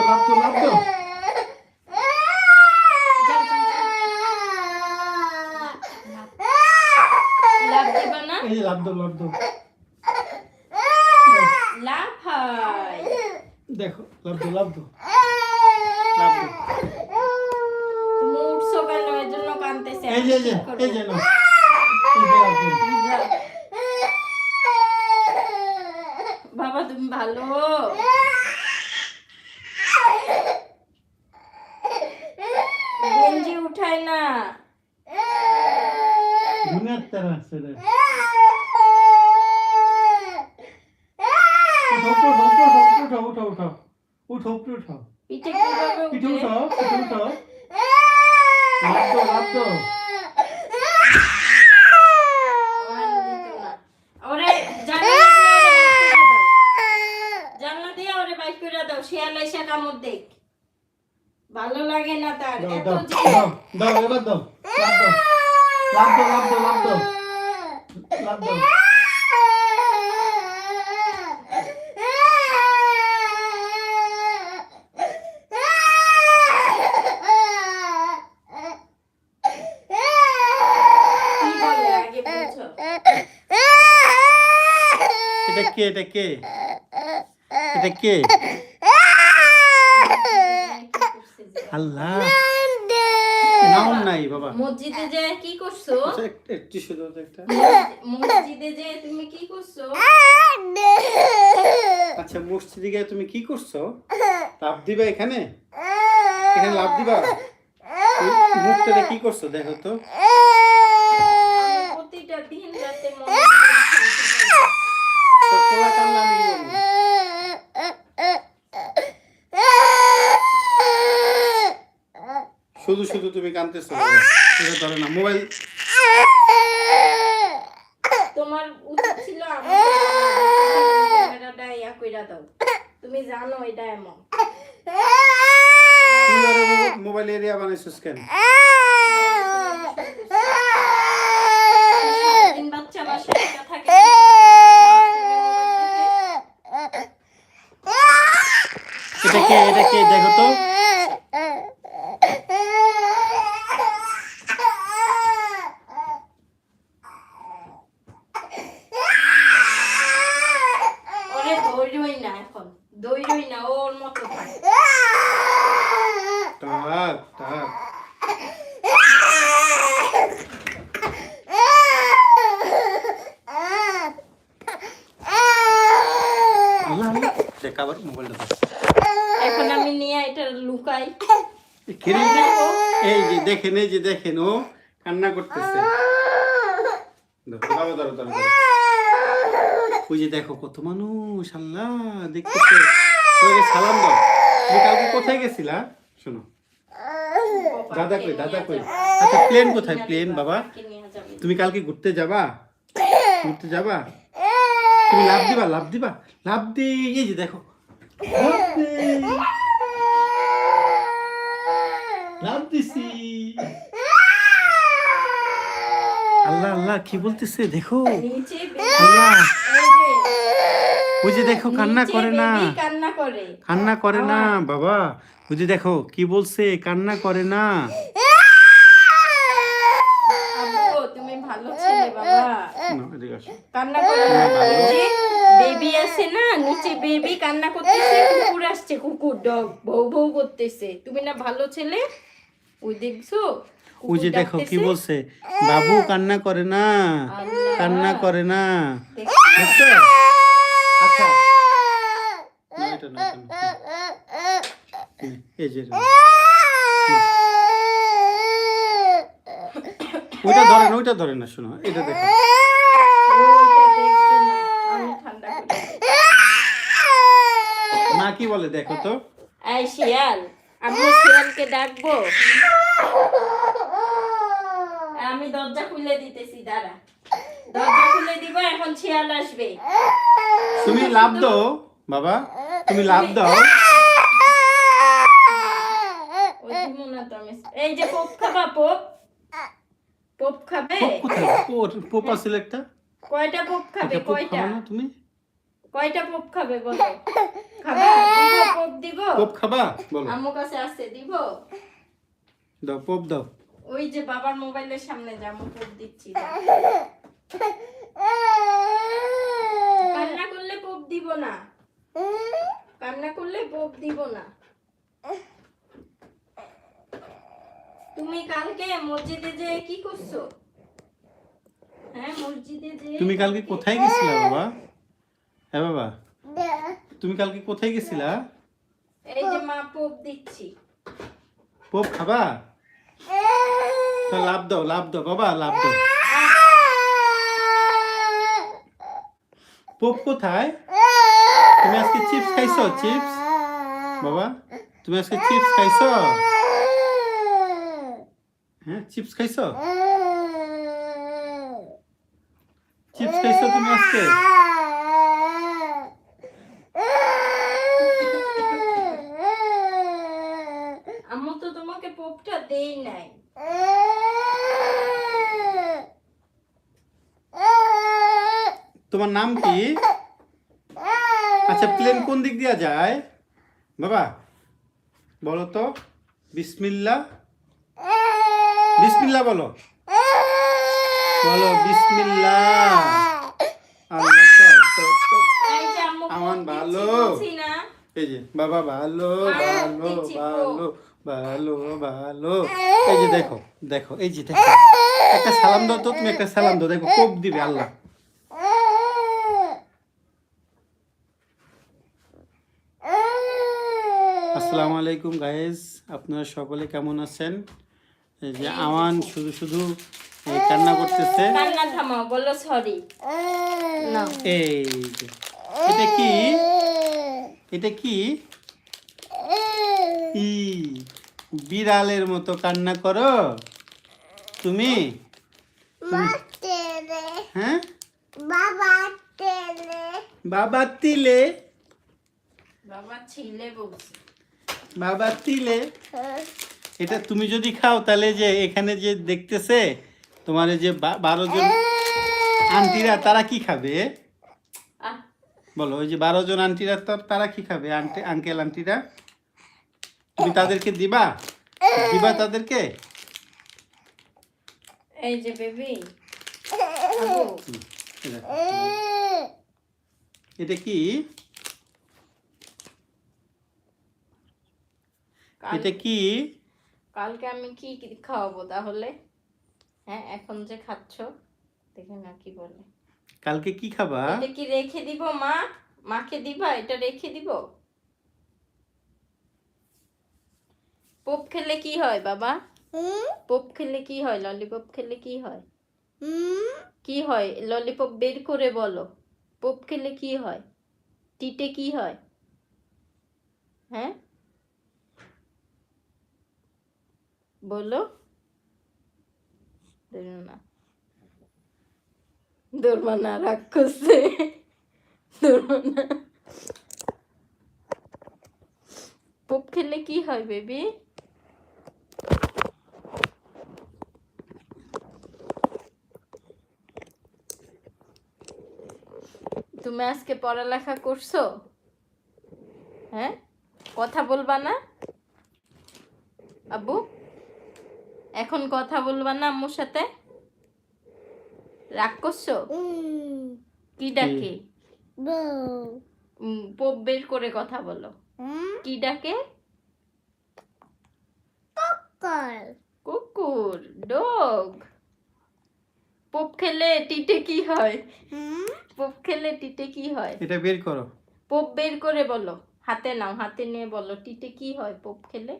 লাভ তো লাভ তো দাও দাও দাও এবার দাও লাভ দাও লাভ দাও লাভ দাও লাভ দাও লাভ দাও। কি বলে আগে বুঝো এটা কে এটা কে? এটা কে? আল্লাহ। নাও নাই বাবা। মসজিদে যে কি করছ? আচ্ছা, এক- এক টিস্যু দাও তো একটা। মসজিদে যে তুমি কি করছ? আচ্ছা মসজিদে গিয়ে তুমি কি করছ? লাভ দিবা এখানে? এখানে লাভ দিবা? এই মুখটা কি করছ দেখো তো। প্রতিটা দিন রাতে মনে করে শুনতে পাই। তোর পোলা কান্না আমি কি করব? শুধু শুধু তুমি কাঁদতেছো। এটা ধরে না মোবাইল। তোমার উচিত ছিল ক্যামেরাটা ইয়া কইরা দাও। তুমি জানো এটা এমন। মোবাইল এরিয়া বানাইছিস কেন দিন বাচ্চা বাসায় একা থাকে এটা কে এটা কে দেখো তো ওরে ধৈর্যই না এখন ধৈর্যই না ওর মতো থাকে আবার মোবাইলটা দাও এখন আমি নিয়ে এটা লুকাই। এই যে দেখেন এই যে দেখেন ও কান্না করতেছে। ধরো ধরো। ওই যে দেখো কত মানুষ, আল্লাহ, দেখতেছে? ওই সালাম দাও। তুমি কালকে কোথায় গেছিলা? শোনো। দাদা কই দাদা কই? আচ্ছা প্লেন কোথায়? প্লেন বাবা। তুমি কালকে ঘুরতে যাবা? ঘুরতে যাবা? তুমি লাভ দিবা লাভ দিবা? লাভ দি, এই যে দেখো। লাভ দিছি। আল্লাহ আল্লাহ, কি বলতেছে? দেখো। যে দেখো কান্না করে না। কান্না করে। কান্না করে না বাবা। যে দেখো কি বলছে? কান্না করে না। তুমি ভালো ছেলে বাবা। কান্না করে বেবি আছে না নিচে বেবি কান্না করতেছে কুকুর আসছে কুকুর ডগ বউ বউ করতেছে। তুমি না ভালো ছেলে? ওই দেখছ? ওই যে দেখো কি বলছে? বাবু কান্না করে না কান্না করে না? দেখছ? আচ্ছা। এই যে ওইটা ধরে না ওইটা ধরে না শোনো এটা দেখো। মা কি বলে দেখো তো? এই শিয়াল আমি শিয়ালকে ডাকবো। আমি দরজা খুলে দিতেছি দাঁড়া। দরজা খুলে দিব এখন শিয়াল আসবে। তুমি লাভ দাও বাবা। তুমি লাভ দাও। এই যে পপ খাবা পপ। পপ খাবে? পোপ পোপ পোপ আছে একটা? কয়টা পপ খাবে? কয়টা? তুমি? কয়টা পপ খাবে বলো? খাবে? দিব দিব। পোপ খাবা? বলো। আম্মু কাছে আসছে দিব? দাও পোপ দাও। ওই যে বাবার মোবাইলের সামনে যা পোপ দিচ্ছি কান্না করলে পোপ দিব না। কান্না করলে পোপ দিব না। তুমি কালকে মসজিদে যে কি করছ? হ্যাঁ মসজিদে যে তুমি কালকে কোথায় গেছিলা বাবা? হ্যাঁ বাবা। তুমি কালকে কোথায় গেছিলা? এই যে মা পোপ দিচ্ছি। পোপ খাবা? লাভ দাও লাভ দাও, বাবা, লাভ দাও। পোপ কোথায়? তুমি আজকে চিপস খাইছো, চিপস? বাবা, তুমি আজকে চিপস খাইছো? হ্যাঁ চিপস খাইছো? চিপস খাইছো তুমি আজকে আম্মু তো তোমাকে নাই। তোমার নাম কি? আচ্ছা প্লেন কোন দিক দিয়া যায়? বাবা বলো তো। বিসমিল্লা বিসমিল্লা বলো। বলো বিসমিল্লা আমার ভালো। এই যে বাবা ভালো ভালো ভালো। ভালো ভালো। এই যে দেখো দেখো এই যে দেখো। একটা সালাম দাও তো তুমি একটা সালাম দাও। দেখো কোপ দিবে আল্লাহ। আসসালামু আলাইকুম গাইজ আপনারা সকলে কেমন আছেন? এই যে আমান শুধু শুধু কান্না করতেছে। কান্না থামাও বলো সরি না। এই এটা কি? এটা কি? বিড়ালের মতো কান্না করো। তুমি? হ্যাঁ? বাবা তিলে। বাবা ছিলে বাবা তিলে? এটা তুমি যদি খাও তাহলে যে এখানে যে দেখতেছে তোমার এই যে বারো জন আন্টিরা তারা কি খাবে? বলো ওই যে বারো জন আন্টিরা তো তারা কি খাবে? আন্টি আঙ্কেল আন্টিরা? তুমি তাদেরকে দিবা? দিবা তাদেরকে? এই যে বেবি। এটা কি? এটা কি? কালকে আমি কি কি খাওয়াবো তাহলে? হ্যাঁ এখন যে খাচ্ছ দেখে না কি বলে। কালকে কি খাবা? এটা কি রেখে দিব মা? মাকে দিবা? এটা রেখে দিব? পপ খেলে কি হয় বাবা? পোপ খেলে কি হয় ললিপপ খেলে কি হয়? কি হয়? ললিপপ বের করে বলো। পোপ খেলে কি হয়? টিটে কি হয়? হ্যাঁ? বলো। না। ধরবা না রাগ করছে। ধরবা না। পপ খেলে কি হয় বেবি তুমি আজকে পড়ালেখা করছ? হ্যাঁ? কথা বলবা না? আব্বু? এখন কথা বলবা না আম্মুর সাথে? রাগ করছ? কি ডাকে? পোপ বের করে কথা বলো। কি ডাকে? কুকুর ডগ। পোপ খেলে টিটে কি হয়? পোপ খেলে টিটে কি হয়? এটা বের করো। পোপ বের করে বলো। হাতে নাও হাতে নিয়ে বলো টিটে কি হয় পোপ খেলে?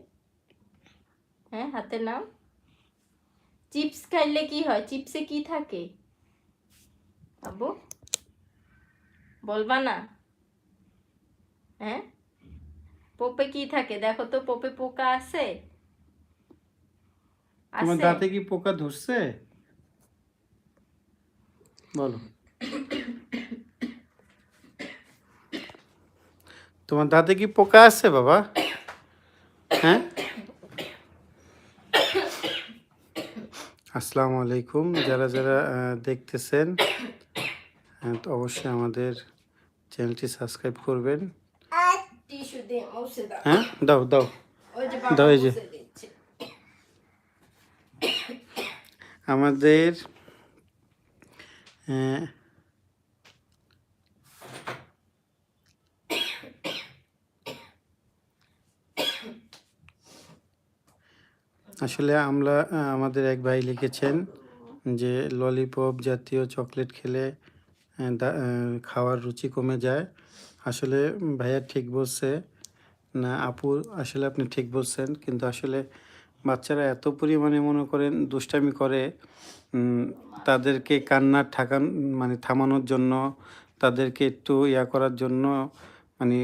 হ্যাঁ হাতে নাও। চিপস খাইলে কি হয়? চিপসে কি থাকে? আবু বলবা না? হ্যাঁ? পোপে কি থাকে? দেখো তো পোপে পোকা আছে? তোমার আছে। দাঁতে কি পোকা ধরছে? বলো। তোমার দাঁতে কি পোকা আছে বাবা? হ্যাঁ? আসসালামু আলাইকুম। যারা যারা দেখতেছেন তো অবশ্যই আমাদের চ্যানেলটি সাবস্ক্রাইব করবেন। হ্যাঁ? দাও দাও। দাও এই যে। আমাদের আসলে আমরা আমাদের এক ভাই লিখেছেন যে ললিপপ জাতীয় চকলেট খেলে খাওয়ার রুচি কমে যায়। আসলে ভাইয়া ঠিক বলছে। না, আপু, আসলে আপনি ঠিক বলছেন। কিন্তু আসলে বাচ্চারা এত পরিমাণে মনে করেন দুষ্টামি করে তাদেরকে কান্না ঠাকান মানে থামানোর জন্য, তাদেরকে একটু ইয়া করার জন্য মানে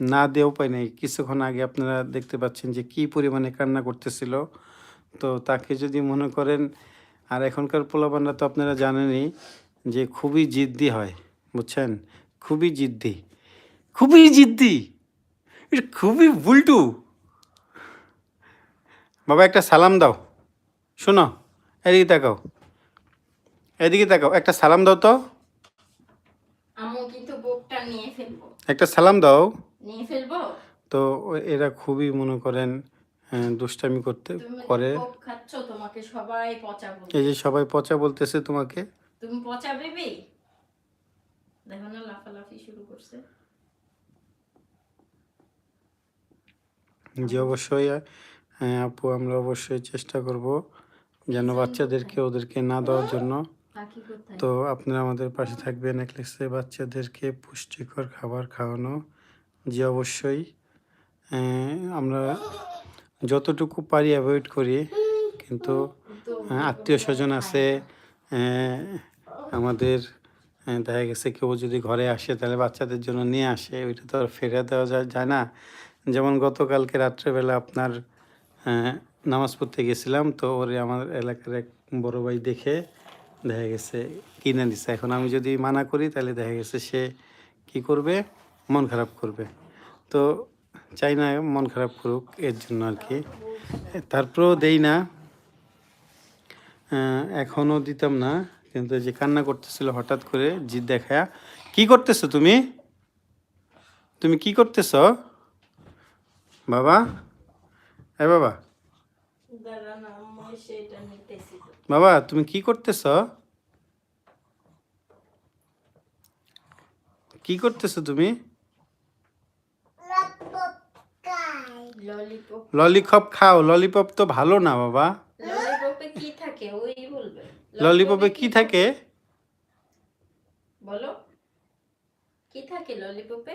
না দেও পাই নাই। কিছুক্ষণ আগে আপনারা দেখতে পাচ্ছেন যে কি পরিমাণে কান্না করতেছিল। তো তাকে যদি মনে করেন, আর এখনকার পোলাপানরা তো আপনারা জানেনই যে খুবই জিদ্দি হয়, বুঝছেন? খুবই জিদ্দি। খুবই জিদ্দি! খুবই বুলটু বাবা একটা সালাম দাও। শোনো এদিকে তাকাও। এদিকে তাকাও একটা সালাম দাও তো। আম্মু কিন্তু বুকটা নিয়ে ফেলব। একটা সালাম দাও। নিয়ে ফেলব? তো এরা খুবই মনে করেন দুষ্টামি করতে করে। তোমাকে সবাই পচা এই যে সবাই পচা বলতেছে তোমাকে। তুমি পচা বেবি? দেখো না লাফালাফি শুরু করছে। যে অবশ্যই। আহ, আপু আমরা অবশ্যই চেষ্টা করব যেন বাচ্চাদেরকে ওদেরকে না দেওয়ার জন্য। তো আপনারা আমাদের পাশে থাকবেন নেকলেসে বাচ্চাদেরকে পুষ্টিকর খাবার খাওয়ানো। যে অবশ্যই। আমরা যতটুকু পারি অ্যাভয়েড করি। কিন্তু আত্মীয় স্বজন আছে আমাদের দেখা গেছে কেউ যদি ঘরে আসে তাহলে বাচ্চাদের জন্য নিয়ে আসে। ওইটা তো আর ফেরে দেওয়া যায় না। যেমন গতকালকে রাত্রেবেলা আপনার নামাজ পড়তে গেছিলাম তো ওরে আমার এলাকার এক বড় ভাই দেখে দেখা গেছে, কিনে দিছে। এখন আমি যদি মানা করি তাহলে দেখা গেছে সে কি করবে? মন খারাপ করবে। তো চাই না মন খারাপ করুক এর জন্য আর কি। তারপরেও দেই না। এখনও দিতাম না, কিন্তু যে কান্না করতেছিল হঠাৎ করে জিদ দেখায়া, কি করতেছো তুমি? তুমি কি করতেছ? বাবা এ বাবা। বাবা, তুমি কি করতেছ? কি করতেছ তুমি? ললিপপ খাও। ললিপপ তো ভালো না বাবা। ললিপপে কি থাকে ললিপপে কি থাকে? বলো। কি থাকে ললিপপে?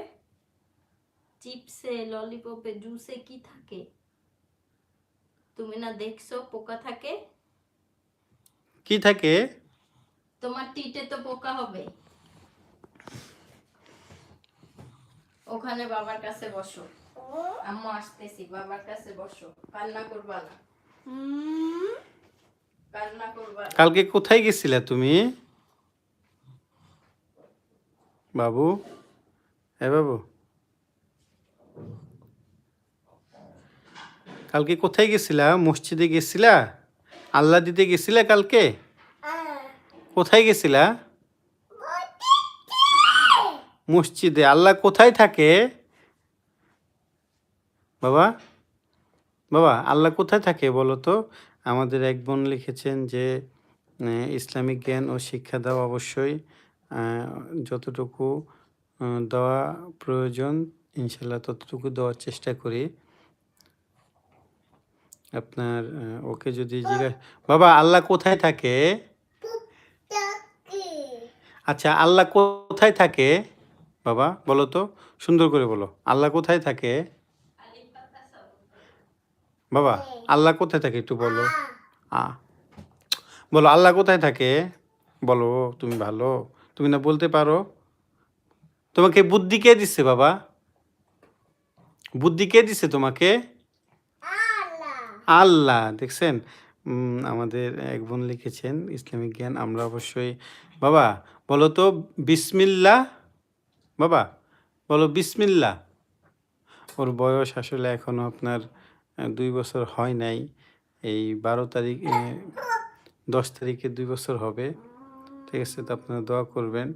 চিপসে, ললিপপে, জুসে কি থাকে? তুমি না দেখছ পোকা থাকে? কি থাকে? তোমার টিটে তো পোকা হবে। ওখানে বাবার কাছে বসো। আম্মু আসতেছি বাবার কাছে বসো। কান্না করবা না। কান্না করবা কালকে কোথায় গেছিলে তুমি? বাবু? এ বাবু? কালকে কোথায় গেছিলা? মসজিদে গেছিলা? আল্লাহ দিতে গেছিলা কালকে? কোথায় গেছিলা? মসজিদে। আল্লাহ কোথায় থাকে? বাবা বাবা, আল্লাহ কোথায় থাকে বলো তো? আমাদের এক বোন লিখেছেন যে ইসলামিক জ্ঞান ও শিক্ষা দেওয়া অবশ্যই। যতটুকু দেওয়া প্রয়োজন ইনশাল্লাহ ততটুকু দেওয়ার চেষ্টা করি। আপনার ওকে যদি জিজ্ঞাসা বাবা, আল্লাহ কোথায় থাকে? আচ্ছা আল্লাহ কোথায় থাকে? বাবা, বলো তো, সুন্দর করে বলো। আল্লাহ কোথায় থাকে? বাবা, আল্লাহ কোথায় থাকে একটু বলো। আ, বলো, আল্লাহ কোথায় থাকে? বলো, তুমি ভালো। তুমি না বলতে পারো? তোমাকে বুদ্ধি কে দিচ্ছে বাবা? বুদ্ধি কে দিচ্ছে তোমাকে? আল্লাহ। দেখছেন? আমাদের এক বোন লিখেছেন, ইসলামিক জ্ঞান আমরা অবশ্যই বাবা, বলো তো বিসমিল্লা? বাবা, বলো বিসমিল্লা? ওর বয়স আসলে এখনও আপনার দুই বছর হয় নাই। এই বারো তারিখ দশ তারিখে দুই বছর হবে। ঠিক আছে, তো আপনারা দোয়া করবেন।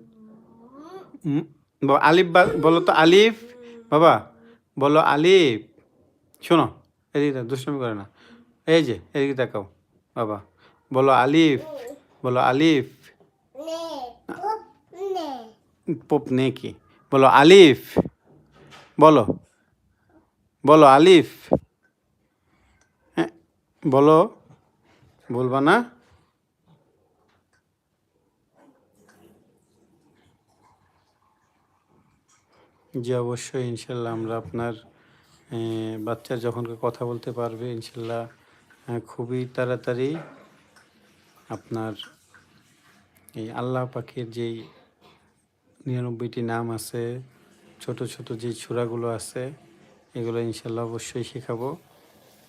আলিফ বলো তো আলিফ? বাবা, বলো আলিফ। শোনো এদিকে দুষ্টমি করে না। এই যে এদিকে তাকাও বাবা। বলো আলিফ বলো আলিফ। পোপ নে কি? বলো আলিফ বলো বলো আলিফ। হ্যাঁ বলো বলবা না। জি অবশ্যই ইনশাল্লাহ আমরা আপনার আহ, বাচ্চা যখন কথা বলতে পারবে ইনশাল্লাহ খুবই তাড়াতাড়ি আপনার এই আল্লাহ পাখির যেই নিরানব্বইটি নাম আছে, ছোট ছোট যে ছুরাগুলো আছে, এগুলো ইনশাল্লাহ অবশ্যই শেখাবো।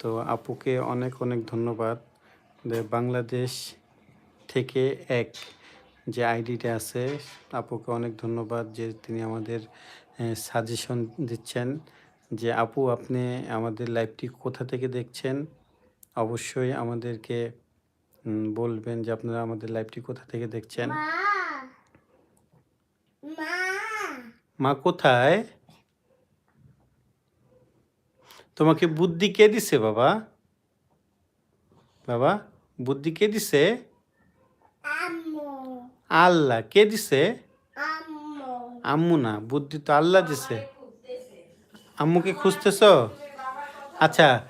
তো আপুকে অনেক অনেক ধন্যবাদ। বাংলাদেশ থেকে এক যে আইডিটা আছে, আপুকে অনেক ধন্যবাদ যে তিনি আমাদের সাজেশন দিচ্ছেন যে, আপু আপনি আমাদের লাইভটি কোথা থেকে দেখছেন? অবশ্যই আমাদেরকে বলবেন যে আপনারা আমাদের লাইভটি কোথা থেকে দেখছেন? মা! কোথায়? তোমাকে বুদ্ধি কে দিছে বাবা? বাবা বুদ্ধি কে দিছে? আল্লাহ। কে দিছে? আম্মু। না বুদ্ধি তো আল্লাহ দিছে। আম্মুকে খুঁজতেছ? আচ্ছা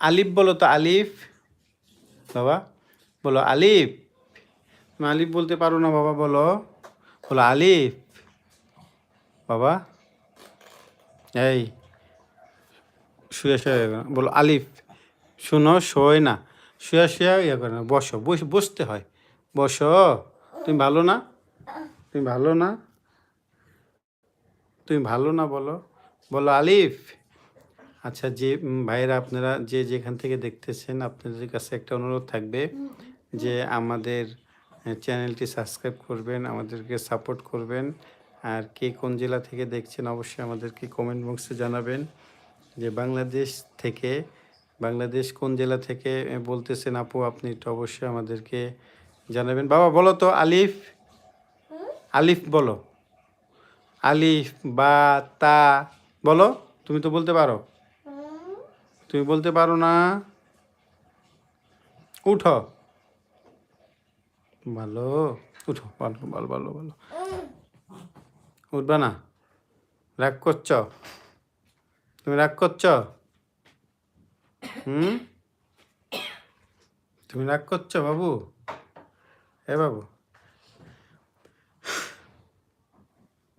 আলিফ বলো তো আলিফ। বাবা, বলো আলিফ। তুমি আলিফ বলতে পারো না বাবা, বলো। বলো আলিফ। বাবা। এই, শুয়ে শুয়ে বলো আলিফ। শুনো, শোয় না। শুয়ে শুয়ে ইয়ে করে না, বসো। বস, বসতে হয়। বসো। তুমি ভালো না? তুমি ভালো না? তুমি ভালো না বলো। বলো আলিফ। আচ্ছা যে ভাইয়েরা আপনারা যে যেখান থেকে দেখতেছেন আপনাদের কাছে একটা অনুরোধ থাকবে যে আমাদের চ্যানেলটি সাবস্ক্রাইব করবেন আমাদেরকে সাপোর্ট করবেন। আর কে কোন জেলা থেকে দেখছেন অবশ্যই আমাদেরকে কমেন্ট বক্সে জানাবেন যে বাংলাদেশ থেকে বাংলাদেশ কোন জেলা থেকে বলতেছেন আপু আপনি একটু অবশ্যই আমাদেরকে জানাবেন। বাবা বলো তো আলিফ? আলিফ বলো। আলিফ বা তা বলো তুমি তো বলতে পারো। তুমি বলতে পারো না। উঠো। ভালো। উঠো। ভালো ভালো ভালো ভালো। উঠবা না। রাগ করছ? তুমি রাগ করছ? হুম? তুমি রাগ করছ বাবু? এ বাবু।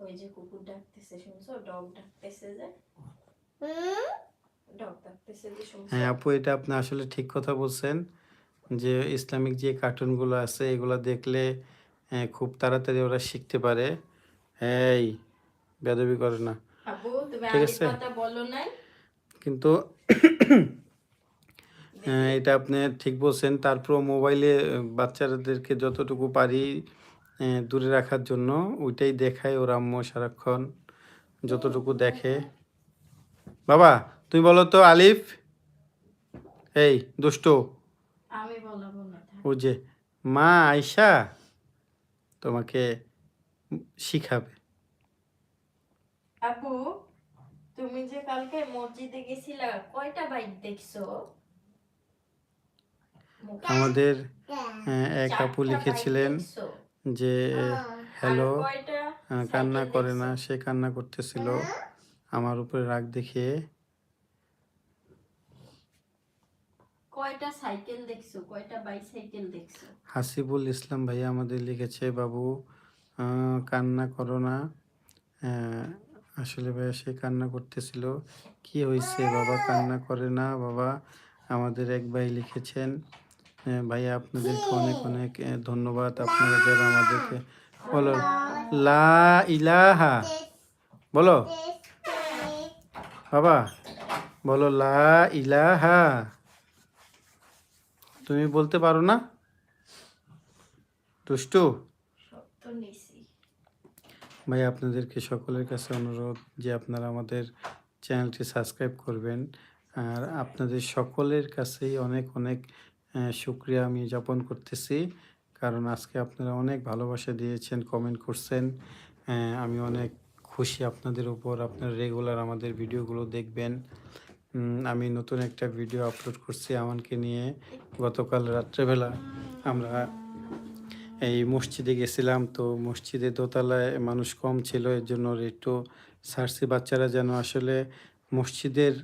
ওই যে কুকুর ডাকতেছে শুনছো? ডগ ডাকতেছে যে। শুনছো হ্যাঁ আপু এটা আপনি আসলে ঠিক কথা বলছেন যে ইসলামিক যে কার্টুনগুলো আছে এগুলো দেখলে খুব তাড়াতাড়ি ওরা শিখতে পারে। এই বেদবি করে না। ঠিক আছে। কিন্তু এটা আপনি ঠিক বলছেন। তারপর মোবাইলে বাচ্চাদেরকে যতটুকু পারি দূরে রাখার জন্য ওইটাই দেখায় ওর আম্মু সারাক্ষণ যতটুকু দেখে। বাবা তুমি বলো তো আলিফ? এই দুষ্টু। ও যে মা আয়সা তোমাকে শিখাবে। আপু তুমি যে কালকে মসজিদে গেছিলা কয়টা বাইক দেখছ? আমাদের এক চারটা আপু লিখেছিলেন যে হ্যালো কয়টা আহ, কান্না করে না সে কান্না করতেছিল। আমার উপরে রাগ দেখিয়ে কয়টা সাইকেল দেখছ? কয়টা বাইসাইকেল দেখছ? হাসিবুল ইসলাম ভাইয়া আমাদের লিখেছে বাবু কান্না করো না। আসলে ভাইয়া সে কান্না করতেছিল। কি হয়েছে বাবা? কান্না করে না বাবা? আমাদের এক ভাই লিখেছেন ভাইয়া আপনাদেরকে অনেক অনেক ধন্যবাদ। আপনারা যারা আমাদেরকে বলো লা ইলাহা বলো। বাবা বলো লা ইলাহা। তুমি বলতে পারো না? দুষ্টু? ভাই আপনাদেরকে সকলের কাছে অনুরোধ যে আপনারা আমাদের চ্যানেলটি সাবস্ক্রাইব করবেন। আর আপনাদের সকলের কাছেই অনেক অনেক শুক্রিয়া আমি যাপন করতেছি। কারণ আজকে আপনারা অনেক ভালোবাসা দিয়েছেন কমেন্ট করছেন। আমি অনেক খুশি আপনাদের উপর। আপনারা রেগুলার আমাদের ভিডিওগুলো দেখবেন। আমি নতুন একটা ভিডিও আপলোড করছি আমানকে নিয়ে। গতকাল রাত্রেবেলা আমরা এই মসজিদে গেছিলাম। তো মসজিদে দোতলায় মানুষ কম ছিল, এর জন্য একটু সার্সি বাচ্চারা যেন আসলে মসজিদের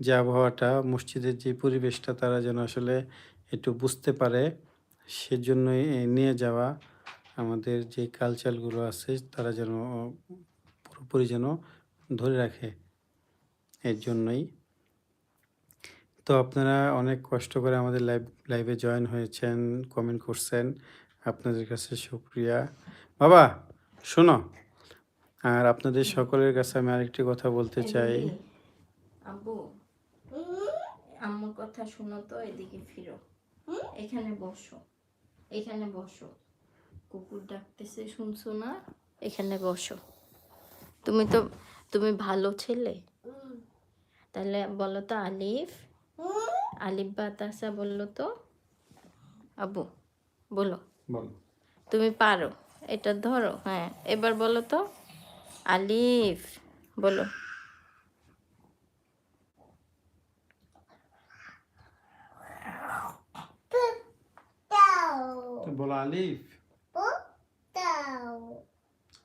যে আবহাওয়াটা, মসজিদের যে পরিবেশটা, তারা যেন আসলে একটু বুঝতে পারে। সেজন্যই নিয়ে যাওয়া আমাদের যে কালচারগুলো আছে, তারা যেন পুরোপুরি যেন ধরে রাখে। এর জন্যই তো আপনারা অনেক কষ্ট করে আমাদের লাইভ লাইভে জয়েন হয়েছেন কমেন্ট করছেন। আপনাদের কাছে শুক্রিয়া। বাবা শোনো আর আপনাদের সকলের কাছে আমি আরেকটি কথা বলতে চাই। আব্বু আম্মুর কথা শুনো তো এদিকে ফিরো। এখানে বসো এখানে বসো। কুকুর ডাকতেছে শুনছো না? এখানে বসো। তুমি তো তুমি ভালো ছেলে। তাহলে বলো তো আলিফ আলিফ বাতাসা বলল তো? আবু বলো। তুমি পারো এটা ধরো হ্যাঁ। এবার বলো তো? আলিফ বলো। তো বলো আলিফ।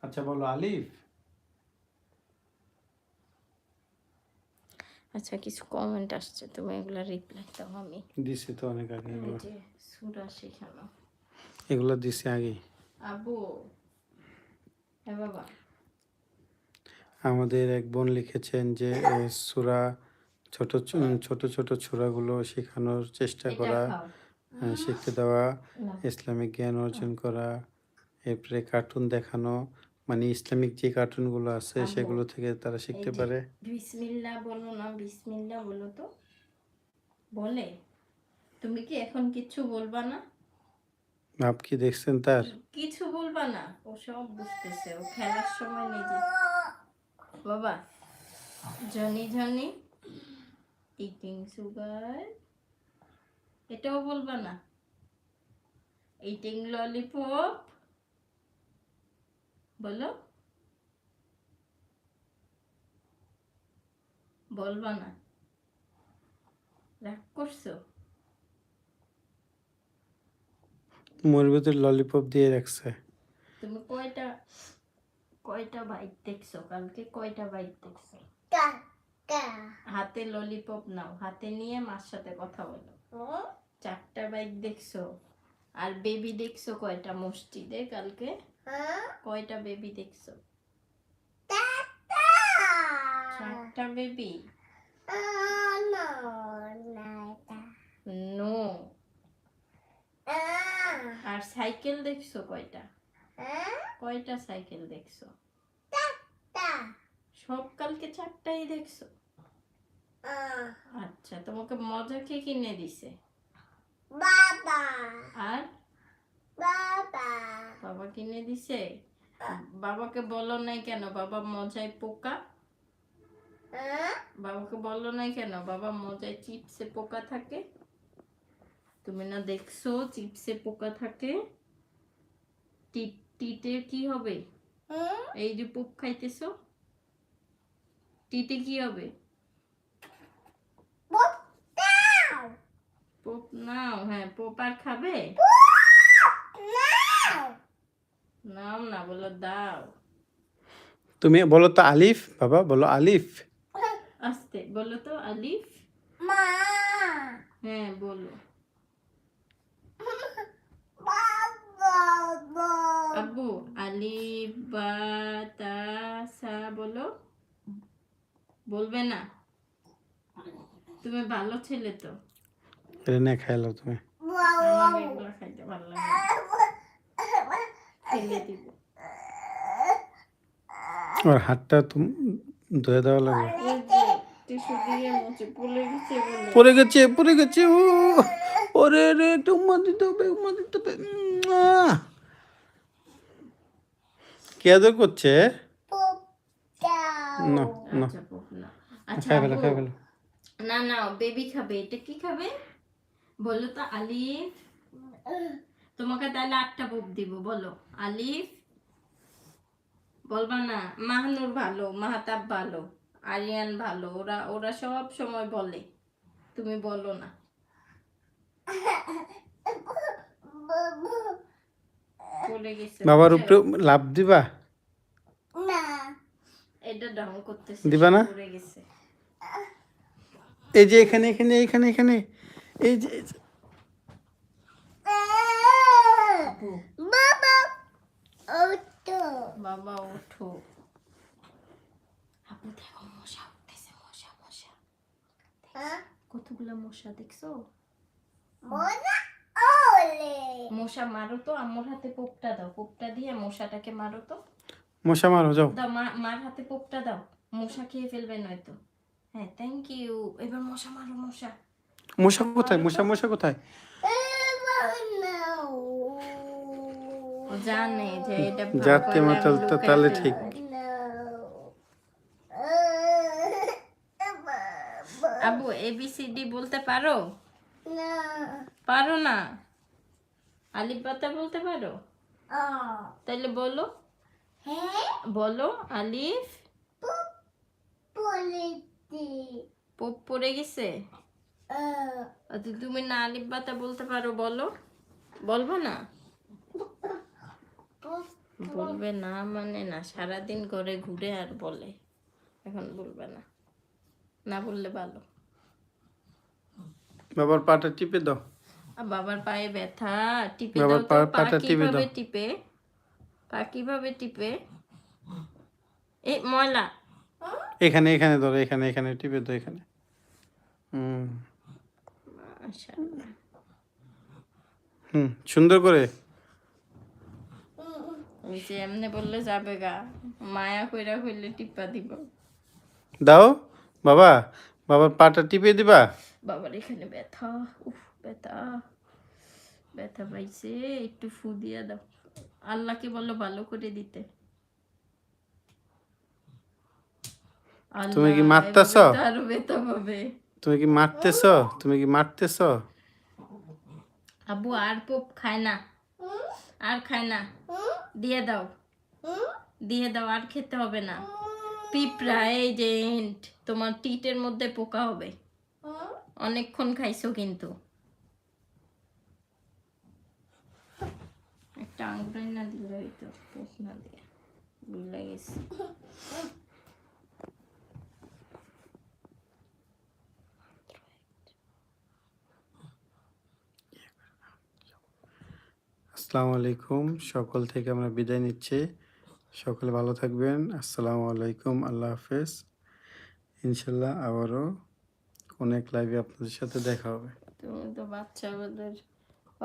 আচ্ছা বলো আলিফ। আচ্ছা কিছু কমেন্ট আসছে তুমি এগুলো রিপ্লাই দাও আমি। দিছি তো অনেক আগে এগুলো। সুরা শেখানো এগুলো দিছি আগে আবু হ্যাঁ বাবা। আমাদের এক বোন লিখেছেন যে সুরা ছোট ছোট ছোট ছোড়াগুলো শেখানোর চেষ্টা করা শিখতে দেওয়া ইসলামিক জ্ঞান অর্জন করা এরপরে কার্টুন দেখানো মানে ইসলামিক যে কার্টুনগুলো আছে সেগুলো থেকে তারা শিখতে পারে। বিসমিল্লাহ বলো না বিসমিল্লাহ বলো তো। বলে? তুমি কি এখন কিচ্ছু বলবা না? আপ কি দেখছেন তার? কিছু বলবা না? ও সব বুঝতেছে ও খেলার সময় নিজে। বাবা জনি জনি ইটিং সুগার এটাও বলবা না? ইটিং ললিপপ বলো। বলবা না। রাগ করছ? মোর ভিতরে ললিপপ দিয়ে রাখছে। তুমি কয়টা কয়টা বাইক দেখছ? কালকে কয়টা বাইক দেখছ? হাতে ললিপপ নাও হাতে নিয়ে মার সাথে কথা বলো। চারটা বাইক দেখছ। আর বেবি দেখছ কয়টা? মসজিদে কালকে? কয়টা বেবি দেখছ? চারটা। বেবি? নো আর সাইকেল দেখছ কয়টা? কয়টা সাইকেল দেখছ? সব কালকে চারটাই দেখছ? আচ্ছা তোমাকে মজা কে কিনে দিছে? আর? বাবা। কিনে দিছে? বাবাকে বলো নাই কেন? বাবা মজায় পোকা? বাবাকে বলো নাই কেন? বাবা মজায় চিপসে পোকা থাকে? তুমি না দেখছ চিপসে পোকা থাকে? টি- টিটে কি হবে? এই যে পোপ খাইতেছো? টিটে কি হবে? পোপ নাও। হ্যাঁ পোপ আর খাবে? নাও না বলো দাও। তুমি বলো তো আলিফ বাবা বলো আলিফ। আস্তে বলো তো আলিফ। হ্যাঁ বলো। আব্বু আলিফ বা তা সা বলো। বলবে না। তুমি ভালো ছেলে তো। রেনে খাইলো তুমি। আমার এগুলো খাইতে ভালো লাগে ফেলে দিব ওর হাতটা তুমি ধুয়ে দেওয়া লাগবে। পড়ে গেছে পড়ে গেছে ও ওরে রে একটু উম্মা দিতে হবে উম্মা দিতে হবে। উম, কে আদর করছে? না না। আচ্ছা না আচ্ছা খাই ফেলো খাই ফেলো। না না বেবি খাবে এটা কি খাবে? বলো তো আলিফ। তোমাকে তাহলে আটটা বুক দিব বলো। আলিফ বলবা না মাহানুর ভালো মাহাতাব ভালো আরিয়ান ভালো ওরা ওরা সব সময় বলে। তুমি বলো না। বাবার উপরে লাভ দিবা? এটা ডাউন করতেছে দিবা না? এই যে এখানে এখানে এখানে এখানে। এই যে এই যে। আপু, বাবা ওঠো আপু দেখো মশা উঠতেছে মশা মশা। কতগুলো মশা দেখছ? মশা মারো তো হাতে পোপটা দাও। পোপটা দিয়ে মশাটাকে মারো তো। মশা মারো যাও। দাও মা মার হাতে পোপটা দাও। মশা খেয়ে ফেলবে নয়তো। হ্যাঁ থ্যাংক ইউ এবার মশা মারো মশা। মশা কোথায়? মশা মশা কোথায়? জানে যে এটা মাতাল তাহলে ঠিক। আবু এবিসিডি বলতে পারো? পারো না? আলিফ বাতা বলতে পারো? তাহলে বলো। হ্যাঁ বলো আলিফ। পোপ পড়ে গেছে? আচ্ছা, তুমি না আলিফ বাতা বলতে পারো বলো। বলব না? বলবে না মানে না সারাদিন ঘরে ঘুরে আর বলে। এখন বলবে না। না বললে ভালো। বাবার পাটা টিপে দাও। আর বাবার পায়ে ব্যথা। টিপে দাও পা পাটা টিপে কীভাবে দাও। টিপে? পা কীভাবে টিপে? এ ময়লা। এখানে এখানে ধরো এখানে এখানে টিপে দাও এখানে। হুম। হুম সুন্দর করে। ওই যে এমনি বললে যাবে গা। মায়া কইরা হইলে টিপা দিব। দাও বাবা বাবার পাটা টিপে দিবা? বাবার এখানে ব্যথা উফ ব্যথা। ব্যথা পাইছে একটু ফু দিয়া দাও। আল্লাহকে বলো ভালো করে দিতে। তুমি কি মারতাছ? আরও ব্যথা পাবে। তুমি কি মারতেছ? তুমি কি মারতেছ? আবু আর পোপ খায় না। আর খায় না। দিয়ে দাও। দিয়ে দাও, আর খেতে হবে না। পিঁপড়া, এই যে এন্ট, তোমার টিটের মধ্যে পোকা হবে। অনেকক্ষণ খাইছো কিন্তু। একটা আঙ্গুর না দিলে হইতো পোক না দিয়ে। বুঝলে আসসালামু আলাইকুম। সকল থেকে আমরা বিদায় নিচ্ছি। সকলে ভালো থাকবেন। আসসালামু আলাইকুম। আল্লাহ হাফেজ। ইনশাল্লাহ আবারও অনেক লাইভে আপনাদের সাথে দেখা হবে। তুমি তো বাচ্চা ওদের।